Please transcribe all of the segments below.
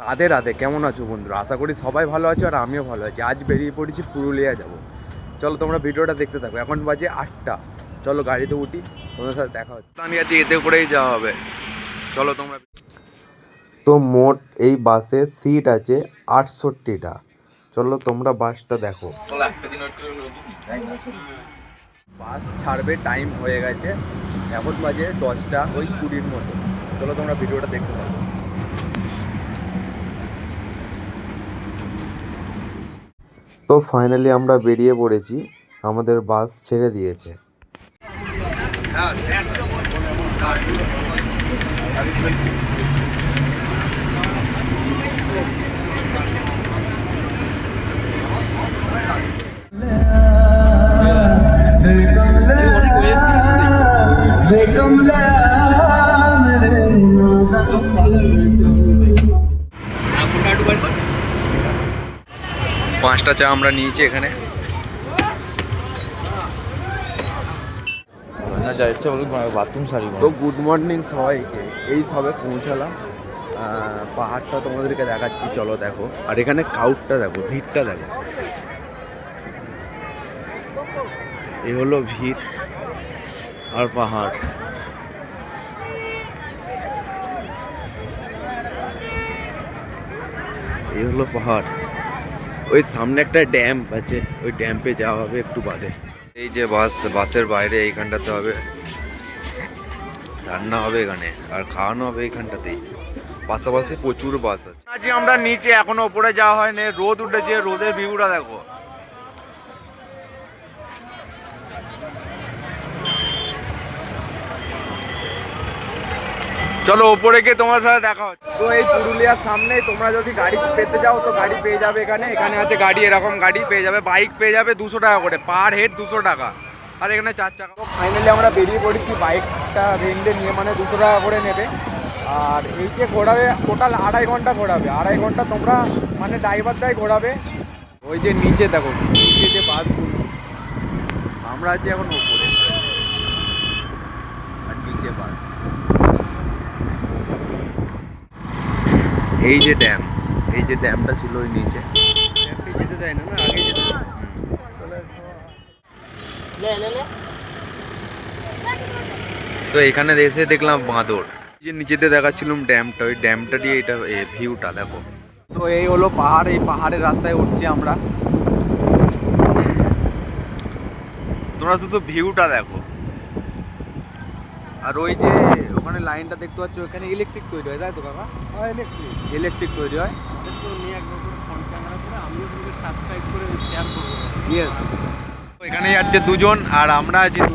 রাধে রাধে কেমন আছো বন্ধুরা? আশা করি সবাই ভালো আছো আর আমিও ভালো আছি। আজ বেরিয়ে পড়েছি পুরুলিয়া যাব। চলো তোমরা ভিডিওটা দেখতে থাকো। এখন বাজে আটটা। চলো গাড়িতে উঠি তোমাদের সাথে দেখা হচ্ছে। আমি আছি এতে করেই যাওয়া হবে। চলো তোমরা তো মোট এই বাসে সিট আছে আটষট্টিটা। চলো তোমরা বাসটা দেখো। বাস। ছাড়বে টাইম হয়ে গেছে। এখন বাজে দশটা ওই কুড়ির মতো। চলো তোমরা ভিডিওটা দেখতে থাকো। তো ফাইনালি আমরা বেরিয়ে পড়েছি আমাদের বাস ছেড়ে দিয়েছে পাঁচটা চা আমরা নিয়েছি এখানে। তো গুড মর্নিং সবাইকে। এই সবে পৌঁছালাম। পাহাড়টা তোমাদেরকে দেখাচ্ছি চলো দেখো। আর এখানে কাউটটা দেখো ভিড়টা দেখো। এই হলো ভিড় আর পাহাড়। এই হলো পাহাড়। ওই সামনে একটা ড্যাম আছে, ওই ড্যাম্পে যাওয়া হবে একটু বাদে। এই যে বাস, বাসের বাইরে এইখানটাতে হবে। রান্না হবে এখানে, আর খাওয়ানো হবে এইখানটাতেই। পাশাপাশি প্রচুর বাস আছে। আমরা নিচে, এখনও উপরে যাওয়া হয়নি, রোদ উঠেছে, রোদের ভিউটা দেখো। চলো ওপরে গিয়ে তোমার সাথে দেখা হচ্ছে। তো এই পুরুলিয়ার সামনে তোমরা যদি গাড়ি পেতে যাও, তো গাড়ি পেয়ে যাবে এখানে। এখানে আছে গাড়ি, এরকম গাড়ি পেয়ে যাবে। বাইক পেয়ে যাবে দুশো টাকা করে। পার হেড দুশো টাকা। আর এখানে চার চাকা। তো ফাইনালি আমরা বেরিয়ে পড়েছি বাইকটা রেন্টে নিয়ে মানে দুশো টাকা করে নেবে। আর এই যে ঘোরাবে টোটাল আড়াই ঘণ্টা ঘোরাবে। আড়াই ঘণ্টা তোমরা মানে ড্রাইভারটাই ঘোরাবে। ওই যে নিচে দেখো, নিচে যে বাসগুলো। আমরা আছি এখন উপরে। আর নিচে বাস। এই যে ড্যাম এই যে ড্যামটা ছিল ওই নিচে। যেতে দেয় না না আগে যেতে তো এখানে এসে দেখলাম বাঁদর। যে নিচেতে দেখাচ্ছিলাম ড্যামটা ওই ড্যামটা দিয়ে এটা ভিউটা দেখো। তো এই হলো পাহাড় এই পাহাড়ের রাস্তায় উঠছি আমরা। তোমরা শুধু ভিউটা দেখো। আর ওই যে ওখানে লাইনটা দেখতে পাচ্ছ ওখানে ইলেকট্রিক তৈরি হয় তাই তো কাকা ইলেকট্রিক ইলেকট্রিক তৈরি হয়। ইয়েস এখানে যাচ্ছে দুজন আর আমরা আছি দুজন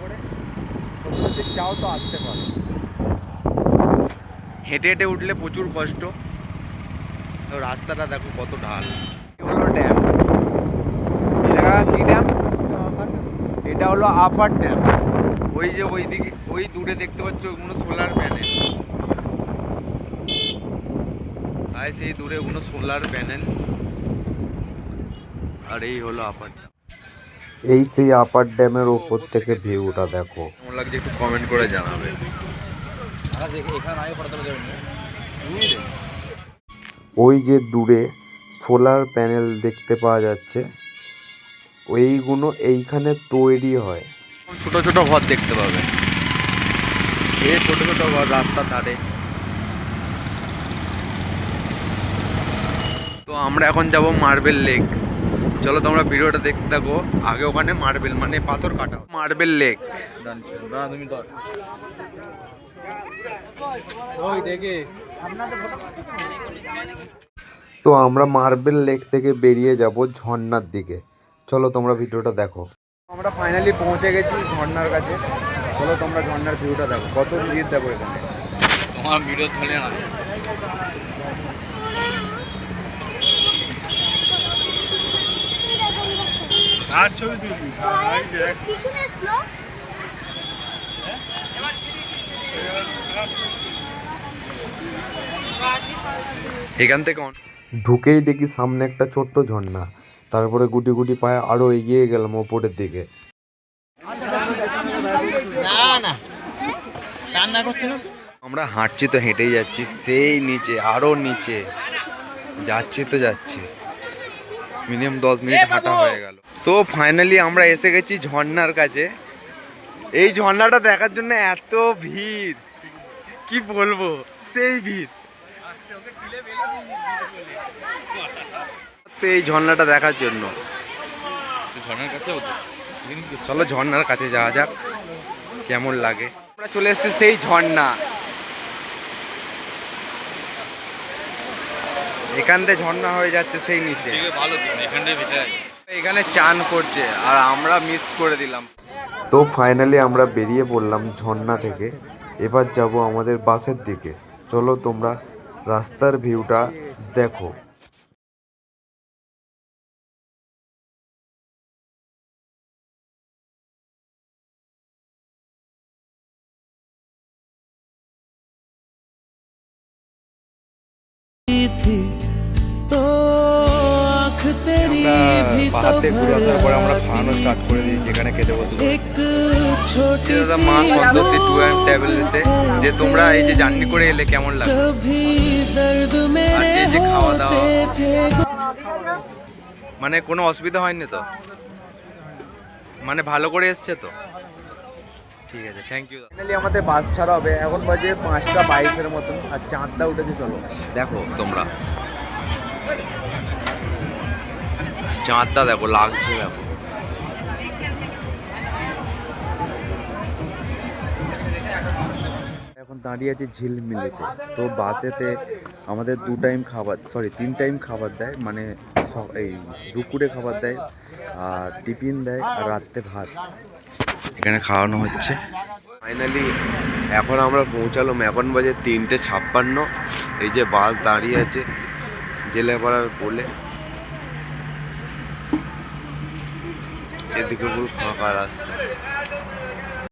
করে চাও তো আসতে পারো হেঁটে হেঁটে উঠলে প্রচুর কষ্ট। রাস্তাটা দেখো কত ঢাল এই হলো ড্যাম এটা কি ড্যাম এটা হলো আপার ড্যাম ওই যে ওই দিকে ওই দূরে দেখতে পাচ্ছ ওগুলো সোলার প্যানেল আর সেই দূরে ওগুলো সোলার প্যানেল আর এই হলো আপার ড্যাম এই সেই আপার ড্যামের ওপর থেকে ভিউটা দেখো। কেমন লাগছে একটু কমেন্ট করে জানাবে। ওই যে দূরে সোলার প্যানেল দেখতে পাওয়া যাচ্ছে। ওইগুলো এইখানে তৈরি হয়। ছোট ছোট ঘর দেখতে পাবে। এই ছোট ছোট ঘর রাস্তার ধারে। তো আমরা এখন যাব মার্বেল লেক। চলো তোমরা ভিডিওটা দেখতে থাকো। আগে ওখানে মার্বেল মানে পাথর কাটা। Marble lake. তুমি ওই দেখে তো আমরা মার্বেল লেক থেকে বেরিয়ে যাব ঝর্ণার দিকে। চলো তোমরা ভিডিওটা দেখো। আমরা ফাইনালি পৌঁছে গেছি ঝর্ণার কাছে। চলো তোমরা ঝর্ণার ভিউটা দেখো। কত ভিড় দেখো এখানে। তোমার ভিডিও ধরে না। আর ছবি তুলবি? এখান থেকে ঢুকেই দেখি সামনে একটা ছোট্ট ঝর্ণা। তারপরে গুটি গুটি পায়ে আরও এগিয়ে গেলাম ওপরের দিকে। না না। কান্না করছে না আমরা হাঁটছি তো হেঁটেই যাচ্ছি। সেই নিচে আরও নিচে। যাচ্ছি তো যাচ্ছি। মিনিমাম দশ মিনিট হাঁটা হয়ে গেল। তো ফাইনালি আমরা এসে গেছি ঝর্ণার কাছে। এই ঝর্ণাটা দেখার জন্য এত ভিড়। কি বলব? সেই ভিড়। তো এই ঝর্ণাটা দেখার জন্য। ঝর্ণার কাছে চলো ঝর্ণার কাছে যাওয়া যাক কেমন লাগে। আমরা চলে এসেছি সেই ঝর্ণা। এখান থেকে ঝর্ণা হয়ে যাচ্ছে সেই নিচে। ভালো তো এখানটায় ভিতরে আছে এখানে চান করছে আর আমরা মিস করে দিলাম। তো ফাইনালি আমরা বেরিয়ে পড়লাম ঝর্ণা থেকে। এবার যাব আমাদের বাসের দিকে। চলো তোমরা রাস্তার ভিউটা দেখো। পাহাড় থেকে ঘুরে আসার পরে আমরা খাওয়ানো স্টার্ট করে দিই যেখানে খেতে বসে দাদা মা টু অ্যান্ড ট্যাবলেটে যে তোমরা এই যে জার্নি করে এলে কেমন লাগে আর এই যে খাওয়া দাওয়া। মানে কোনো অসুবিধা হয়নি তো? মানে ভালো করে এসছে তো? ঠিক আছে থ্যাংক ইউ ফাইনালি আমাদের বাস ছাড়া হবে এখন বাজে পাঁচটা বাইশের মতন। আর চাঁদটা উঠেছে চলো। দেখো তোমরা। চাঁদটা দেখো লাগছে দেখো এখন দাঁড়িয়ে আছে ঝিলমিলিতে। তো বাসেতে আমাদের দু টাইম খাবার সরি তিন টাইম খাবার দেয় মানে এই দুপুরে খাবার দেয়, আর টিফিন দেয়, আর রাত্রে ভাত। এখানে খাওয়ানো হচ্ছে। ফাইনালি এখন আমরা পৌঁছালাম, এখন বাজে তিনটে ছাপ্পান্ন। এই যে বাস দাঁড়িয়ে আছে, জেলেপাড়ার কোলে। এদিকে পুরো ফাঁকা রাস্তা